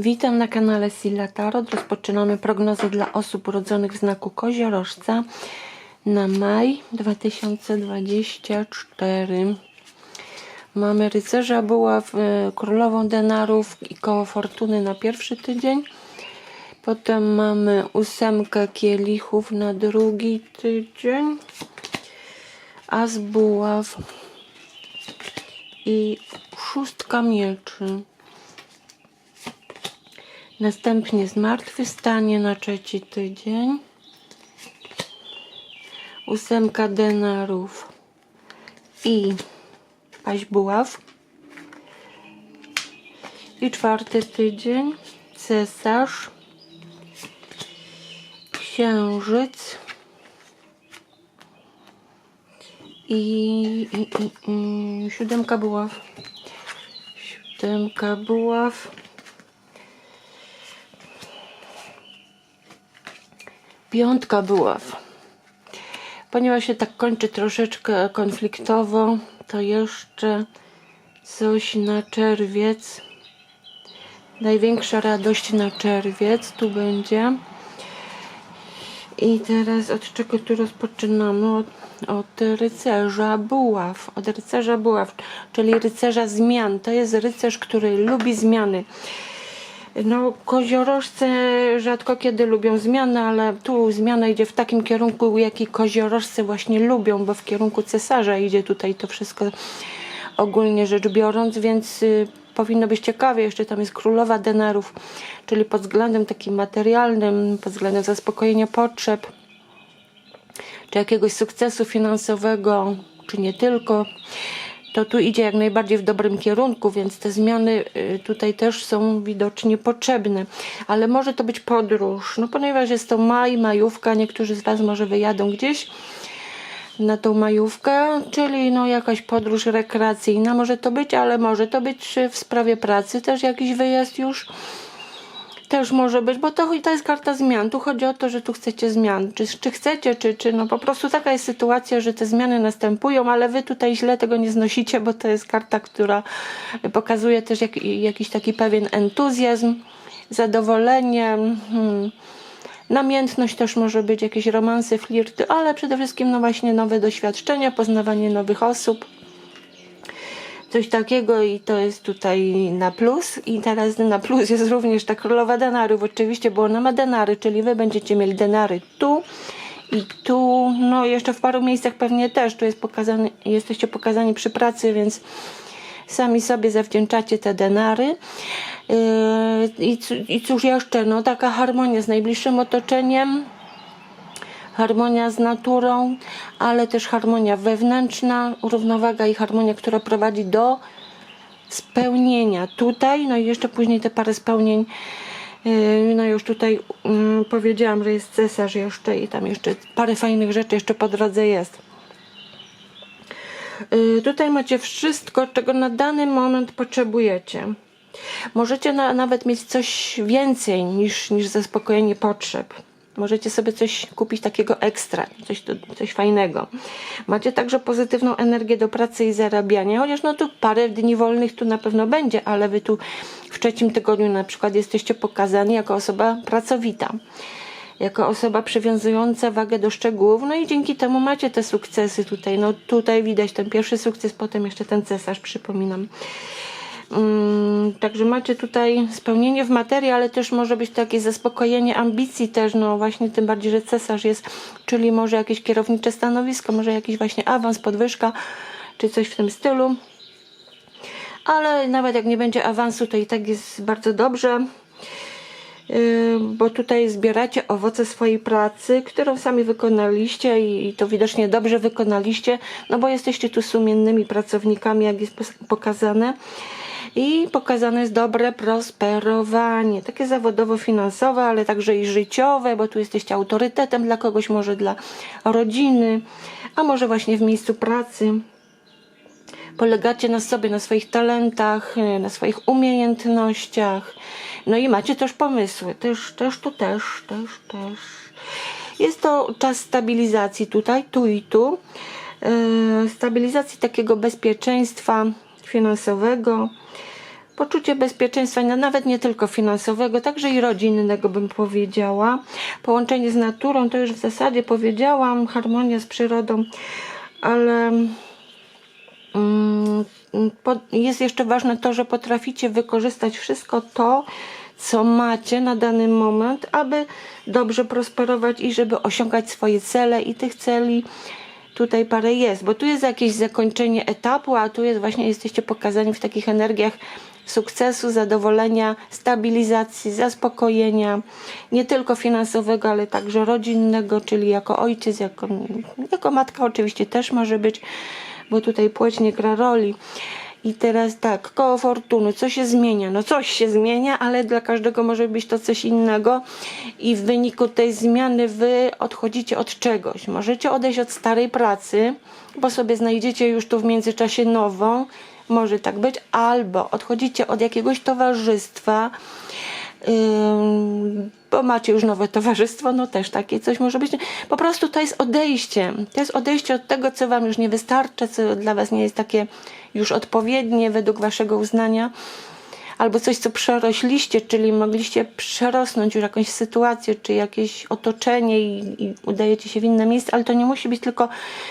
Witam na kanale Silla Tarot. Rozpoczynamy prognozę dla osób urodzonych w znaku koziorożca na maj 2024. Mamy rycerza buław, y, królową denarów i koło fortuny na pierwszy tydzień. Potem mamy ósemkę kielichów na drugi tydzień. As buław i szóstka mieczy. Następnie zmartwychwstanie na trzeci tydzień. Ósemka denarów i paź buław. I czwarty tydzień cesarz, księżyc i, i, i, i siódemka buław. Siódemka buław. Piątka buław. Ponieważ się tak kończy troszeczkę konfliktowo, to jeszcze coś na czerwiec. Największa radość na czerwiec tu będzie. I teraz od czego tu rozpoczynamy? Od, od rycerza buław. Od rycerza buław, czyli rycerza zmian. To jest rycerz, który lubi zmiany. No, koziorożce rzadko kiedy lubią zmiany, ale tu zmiana idzie w takim kierunku, jaki koziorożce właśnie lubią, bo w kierunku cesarza idzie tutaj to wszystko ogólnie rzecz biorąc, więc y, powinno być ciekawie. Jeszcze tam jest królowa denarów, czyli pod względem takim materialnym, pod względem zaspokojenia potrzeb, czy jakiegoś sukcesu finansowego, czy nie tylko to tu idzie jak najbardziej w dobrym kierunku, więc te zmiany y, tutaj też są widocznie potrzebne. Ale może to być podróż, no ponieważ jest to maj, majówka, niektórzy z Was może wyjadą gdzieś na tą majówkę, czyli no jakaś podróż rekreacyjna może to być, ale może to być w sprawie pracy też jakiś wyjazd już też może być, bo to, to jest karta zmian. Tu chodzi o to, że tu chcecie zmian. Czy, czy chcecie, czy, czy no po prostu taka jest sytuacja, że te zmiany następują, ale wy tutaj źle tego nie znosicie, bo to jest karta, która pokazuje też jak, jakiś taki pewien entuzjazm, zadowolenie. Hmm. Namiętność też może być, jakieś romanse, flirty, ale przede wszystkim no właśnie nowe doświadczenia, poznawanie nowych osób coś takiego i to jest tutaj na plus. I teraz na plus jest również ta królowa denarów oczywiście, bo ona ma denary, czyli wy będziecie mieli denary tu i tu, no jeszcze w paru miejscach pewnie też, tu jest pokazany, jesteście pokazani przy pracy, więc sami sobie zawdzięczacie te denary. Yy, I, I cóż jeszcze, no taka harmonia z najbliższym otoczeniem, harmonia z naturą, ale też harmonia wewnętrzna, równowaga i harmonia, która prowadzi do spełnienia tutaj, no i jeszcze później te parę spełnień. Yy, no już tutaj mm, powiedziałam, że jest cesarz jeszcze i tam jeszcze parę fajnych rzeczy jeszcze po drodze jest. Yy, tutaj macie wszystko, czego na dany moment potrzebujecie. Możecie na, nawet mieć coś więcej niż, niż zaspokojenie potrzeb. Możecie sobie coś kupić takiego ekstra, coś, coś fajnego. Macie także pozytywną energię do pracy i zarabiania, chociaż no tu parę dni wolnych tu na pewno będzie, ale wy tu w trzecim tygodniu na przykład jesteście pokazani jako osoba pracowita jako osoba przywiązująca wagę do szczegółów, no i dzięki temu macie te sukcesy tutaj. No tutaj widać ten pierwszy sukces, potem jeszcze ten cesarz, przypominam. Um, także macie tutaj spełnienie w materii, ale też może być takie zaspokojenie ambicji też, no właśnie tym bardziej, że cesarz jest, czyli może jakieś kierownicze stanowisko, może jakiś właśnie awans, podwyżka, czy coś w tym stylu. Ale nawet jak nie będzie awansu, to i tak jest bardzo dobrze bo tutaj zbieracie owoce swojej pracy, którą sami wykonaliście i to widocznie dobrze wykonaliście, no bo jesteście tu sumiennymi pracownikami, jak jest pokazane i pokazane jest dobre prosperowanie, takie zawodowo-finansowe, ale także i życiowe, bo tu jesteście autorytetem dla kogoś, może dla rodziny, a może właśnie w miejscu pracy. Polegacie na sobie, na swoich talentach, na swoich umiejętnościach. No i macie też pomysły. Też, też, tu też, też, też. Jest to czas stabilizacji tutaj, tu i tu. Yy, stabilizacji takiego bezpieczeństwa finansowego poczucie bezpieczeństwa, no nawet nie tylko finansowego, także i rodzinnego bym powiedziała. Połączenie z naturą, to już w zasadzie powiedziałam, harmonia z przyrodą, ale mm, jest jeszcze ważne to, że potraficie wykorzystać wszystko to, co macie na dany moment, aby dobrze prosperować i żeby osiągać swoje cele i tych celi tutaj parę jest, bo tu jest jakieś zakończenie etapu, a tu jest właśnie jesteście pokazani w takich energiach sukcesu, zadowolenia, stabilizacji, zaspokojenia, nie tylko finansowego, ale także rodzinnego, czyli jako ojciec, jako, jako matka oczywiście też może być, bo tutaj płeć nie gra roli. I teraz tak, koło fortuny, co się zmienia? No coś się zmienia, ale dla każdego może być to coś innego i w wyniku tej zmiany wy odchodzicie od czegoś. Możecie odejść od starej pracy, bo sobie znajdziecie już tu w międzyczasie nową, może tak być, albo odchodzicie od jakiegoś towarzystwa, bo macie już nowe towarzystwo, no też takie coś może być. Po prostu to jest odejście. To jest odejście od tego, co wam już nie wystarcza, co dla was nie jest takie już odpowiednie według waszego uznania. Albo coś, co przerośliście, czyli mogliście przerosnąć już jakąś sytuację, czy jakieś otoczenie i, i udajecie się w inne miejsce, ale to nie musi być tylko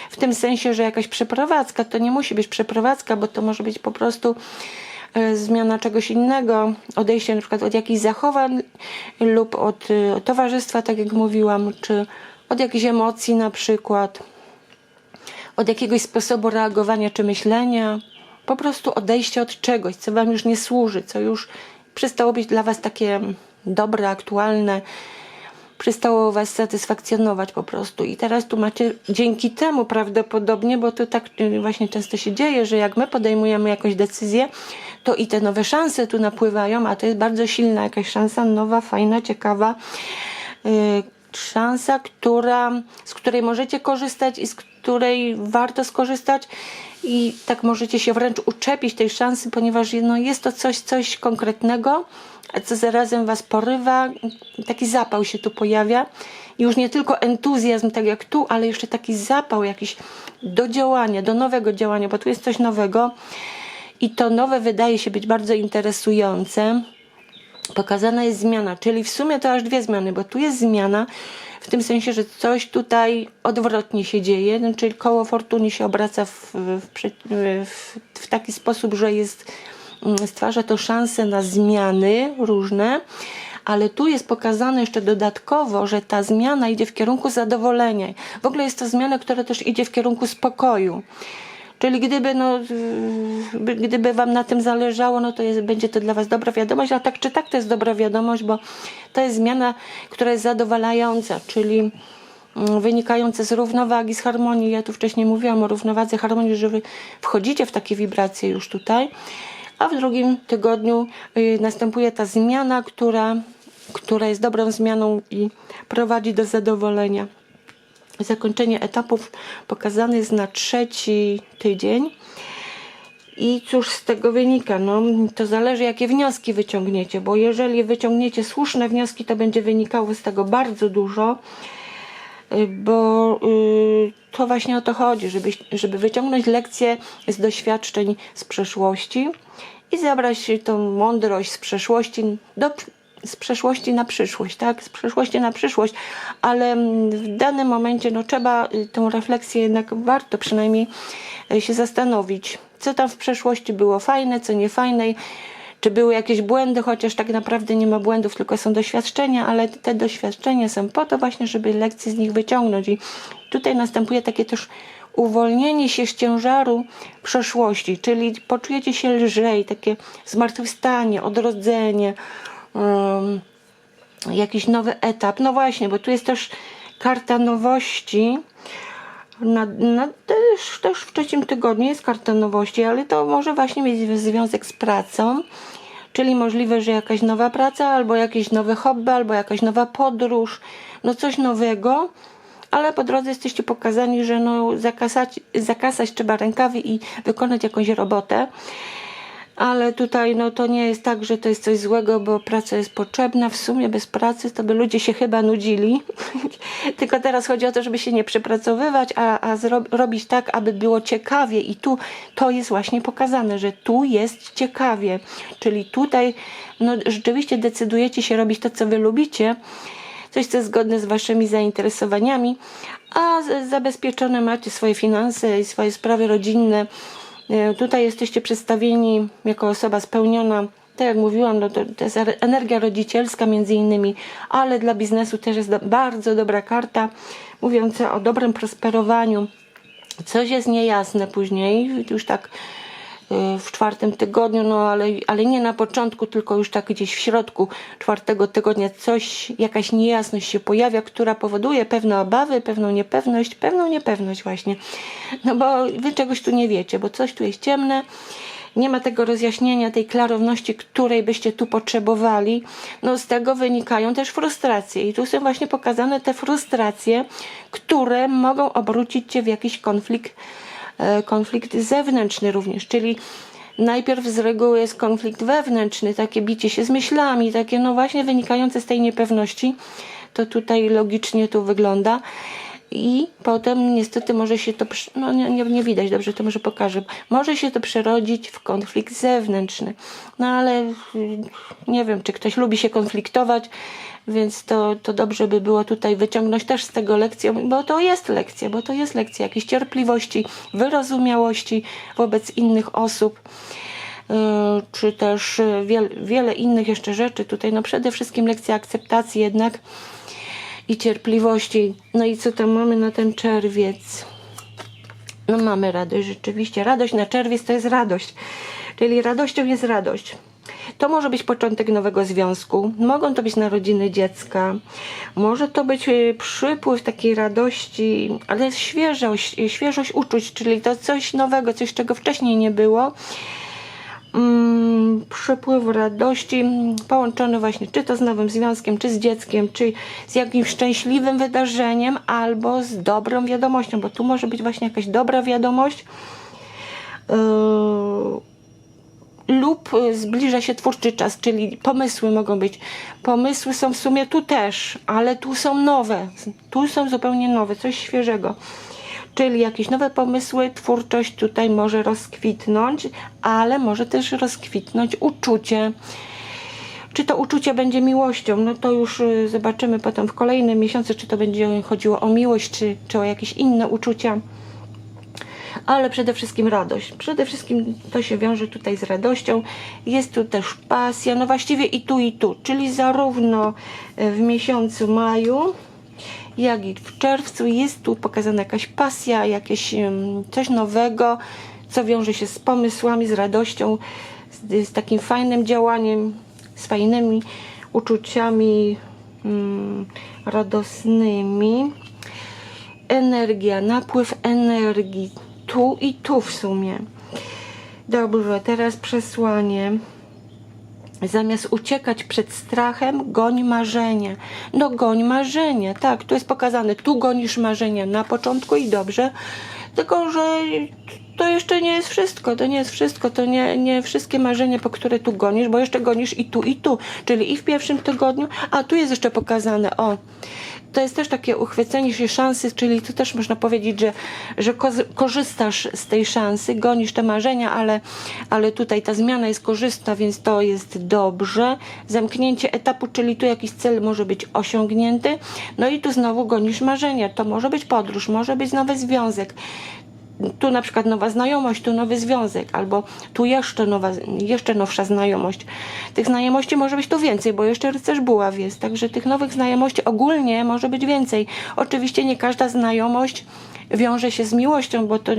w tym sensie, że jakaś przeprowadzka. To nie musi być przeprowadzka, bo to może być po prostu e, zmiana czegoś innego, odejście na przykład od jakichś zachowań lub od e, towarzystwa, tak jak mówiłam, czy od jakichś emocji na przykład, od jakiegoś sposobu reagowania czy myślenia, po prostu odejście od czegoś, co wam już nie służy, co już przestało być dla was takie dobre, aktualne, przestało was satysfakcjonować po prostu. I teraz tu macie dzięki temu prawdopodobnie, bo to tak właśnie często się dzieje, że jak my podejmujemy jakąś decyzję, to i te nowe szanse tu napływają, a to jest bardzo silna jakaś szansa, nowa, fajna, ciekawa. Yy, szansa, która, z której możecie korzystać i z której warto skorzystać. I tak możecie się wręcz uczepić tej szansy, ponieważ no, jest to coś, coś konkretnego, co zarazem was porywa, taki zapał się tu pojawia. Już nie tylko entuzjazm, tak jak tu, ale jeszcze taki zapał jakiś do działania, do nowego działania, bo tu jest coś nowego. I to nowe wydaje się być bardzo interesujące pokazana jest zmiana, czyli w sumie to aż dwie zmiany, bo tu jest zmiana w tym sensie, że coś tutaj odwrotnie się dzieje, no, czyli koło fortuny się obraca w, w, w, w taki sposób, że jest, mm, stwarza to szanse na zmiany różne, ale tu jest pokazane jeszcze dodatkowo, że ta zmiana idzie w kierunku zadowolenia. W ogóle jest to zmiana, która też idzie w kierunku spokoju. Czyli gdyby, no, gdyby wam na tym zależało, no to jest, będzie to dla was dobra wiadomość, a tak czy tak to jest dobra wiadomość, bo to jest zmiana, która jest zadowalająca, czyli mm, wynikające z równowagi, z harmonii. Ja tu wcześniej mówiłam o równowadze, harmonii, że wy wchodzicie w takie wibracje już tutaj, a w drugim tygodniu y, następuje ta zmiana, która, która jest dobrą zmianą i prowadzi do zadowolenia zakończenie etapów pokazane jest na trzeci tydzień. I cóż z tego wynika? No, to zależy, jakie wnioski wyciągniecie, bo jeżeli wyciągniecie słuszne wnioski, to będzie wynikało z tego bardzo dużo, y, bo y, to właśnie o to chodzi, żeby, żeby wyciągnąć lekcje z doświadczeń z przeszłości i zabrać tą mądrość z przeszłości do z przeszłości na przyszłość, tak? Z przeszłości na przyszłość, ale mm, w danym momencie no, trzeba y, tą refleksję jednak warto przynajmniej y, się zastanowić, co tam w przeszłości było fajne, co nie fajne, czy były jakieś błędy, chociaż tak naprawdę nie ma błędów, tylko są doświadczenia, ale te doświadczenia są po to właśnie, żeby lekcje z nich wyciągnąć i tutaj następuje takie też uwolnienie się z ciężaru przeszłości, czyli poczujecie się lżej, takie zmartwychwstanie, odrodzenie, um, jakiś nowy etap. No właśnie, bo tu jest też karta nowości. Na, na, też, też w trzecim tygodniu jest karta nowości, ale to może właśnie mieć związek z pracą. Czyli możliwe, że jakaś nowa praca, albo jakieś nowe hobby, albo jakaś nowa podróż, no coś nowego, ale po drodze jesteście pokazani, że no zakasać, zakasać trzeba rękawy i wykonać jakąś robotę. Ale tutaj no to nie jest tak, że to jest coś złego, bo praca jest potrzebna. W sumie bez pracy to by ludzie się chyba nudzili. Tylko teraz chodzi o to, żeby się nie przepracowywać, a, a robić tak, aby było ciekawie. I tu to jest właśnie pokazane, że tu jest ciekawie. Czyli tutaj no, rzeczywiście decydujecie się robić to, co wy lubicie. Coś, co jest zgodne z waszymi zainteresowaniami, a zabezpieczone macie swoje finanse i swoje sprawy rodzinne. E, Tutaj jesteście przedstawieni jako osoba spełniona. Tak jak mówiłam, no to, to jest er- energia rodzicielska między innymi, ale dla biznesu też jest do, bardzo dobra karta, mówiąca o dobrym prosperowaniu. Coś jest niejasne później, już tak w czwartym tygodniu, no ale, ale nie na początku, tylko już tak gdzieś w środku czwartego tygodnia coś, jakaś niejasność się pojawia, która powoduje pewne obawy, pewną niepewność, pewną niepewność właśnie. No bo wy czegoś tu nie wiecie, bo coś tu jest ciemne, nie ma tego rozjaśnienia, tej klarowności, której byście tu potrzebowali. No z tego wynikają też frustracje i tu są właśnie pokazane te frustracje, które mogą obrócić cię w jakiś konflikt konflikt zewnętrzny również, czyli najpierw z reguły jest konflikt wewnętrzny, takie bicie się z myślami, takie no właśnie wynikające z tej niepewności, to tutaj logicznie tu wygląda. I potem niestety może się to, no nie, nie, widać dobrze, to może pokażę, może się to przerodzić w konflikt zewnętrzny. No ale y, nie wiem, czy ktoś lubi się konfliktować, więc to, to dobrze by było tutaj wyciągnąć też z tego lekcję, bo to jest lekcja, bo to jest lekcja jakiejś cierpliwości, wyrozumiałości wobec innych osób. y, Czy też y, wiel, wiele innych jeszcze rzeczy tutaj. No przede wszystkim lekcja akceptacji jednak i cierpliwości. No i co tam mamy na ten czerwiec? No mamy radość, rzeczywiście. Radość na czerwiec to jest radość. Czyli radością jest radość. To może być początek nowego związku, mogą to być narodziny dziecka, może to być e, przypływ takiej radości, ale świeżość, świeżość uczuć, czyli to coś nowego, coś czego wcześniej nie było mm, przepływ radości połączony właśnie czy to z nowym związkiem, czy z dzieckiem, czy z jakimś szczęśliwym wydarzeniem, albo z dobrą wiadomością, bo tu może być właśnie jakaś dobra wiadomość. Yy, lub zbliża się twórczy czas, czyli pomysły mogą być. Pomysły są w sumie tu też, ale tu są nowe. Tu są zupełnie nowe, coś świeżego. Czyli jakieś nowe pomysły, twórczość tutaj może rozkwitnąć, ale może też rozkwitnąć uczucie. Czy to uczucie będzie miłością? No to już y, zobaczymy potem w kolejnym miesiącu, czy to będzie chodziło o miłość, czy, czy o jakieś inne uczucia ale przede wszystkim radość. Przede wszystkim to się wiąże tutaj z radością. Jest tu też pasja, no właściwie i tu, i tu, czyli zarówno e, w miesiącu maju, jak i w czerwcu jest tu pokazana jakaś pasja, jakieś coś nowego, co wiąże się z pomysłami, z radością, z, z takim fajnym działaniem, z fajnymi uczuciami mm, radosnymi energia, napływ energii tu i tu w sumie. Dobrze, teraz przesłanie. Zamiast uciekać przed strachem, goń marzenia. No goń marzenia, tak, tu jest pokazane, tu gonisz marzenia na początku i dobrze, tylko że to jeszcze nie jest wszystko, to nie jest wszystko, to nie, nie wszystkie marzenia, po które tu gonisz, bo jeszcze gonisz i tu, i tu, czyli i w pierwszym tygodniu, a tu jest jeszcze pokazane, o, to jest też takie uchwycenie się szansy, czyli tu też można powiedzieć, że, że korzystasz z tej szansy, gonisz te marzenia, ale, ale tutaj ta zmiana jest korzystna, więc to jest dobrze. Zamknięcie etapu, czyli tu jakiś cel może być osiągnięty, no i tu znowu gonisz marzenia. To może być podróż, może być nowy związek tu na przykład nowa znajomość, tu nowy związek, albo tu jeszcze nowa, jeszcze nowsza znajomość. Tych znajomości może być tu więcej, bo jeszcze rycerz buław jest, także tych nowych znajomości ogólnie może być więcej. Oczywiście nie każda znajomość wiąże się z miłością, bo to,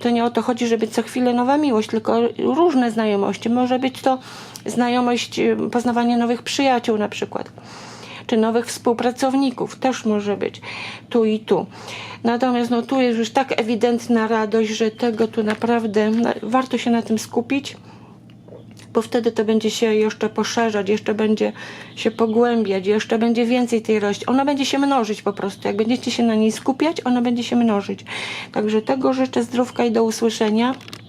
to nie o to chodzi, żeby co chwilę nowa miłość, tylko różne znajomości. Może być to znajomość, y, poznawanie nowych przyjaciół na przykład czy nowych współpracowników. Też może być tu i tu. Natomiast no, tu jest już tak ewidentna radość, że tego tu naprawdę na- warto się na tym skupić, bo wtedy to będzie się jeszcze poszerzać, jeszcze będzie się pogłębiać, jeszcze będzie więcej tej radości. Ona będzie się mnożyć po prostu. Jak będziecie się na niej skupiać, ona będzie się mnożyć. Także tego życzę zdrówka i do usłyszenia.